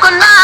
con la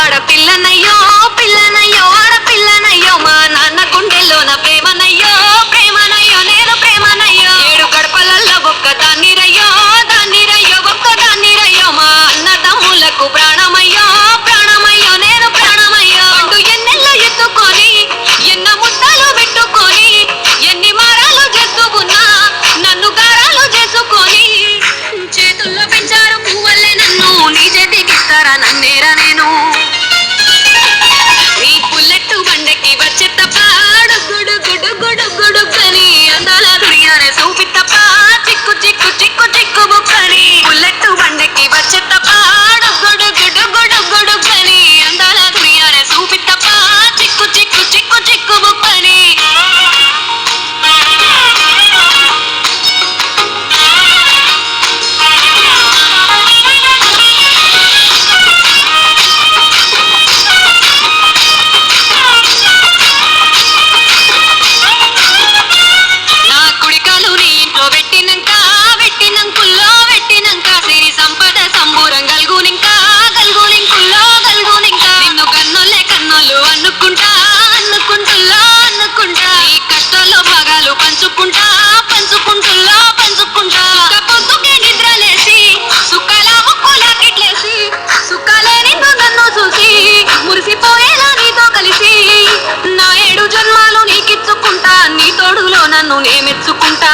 ఆడపిల్లనయ్యో పిల్లనయ్యో ఆడపిల్లనయ్యో మా నాన్న గుండెల్లో నా ప్రేమనయ్యో ప్రేమనయ్యో. నన్ను నేమెచ్చుకుంటా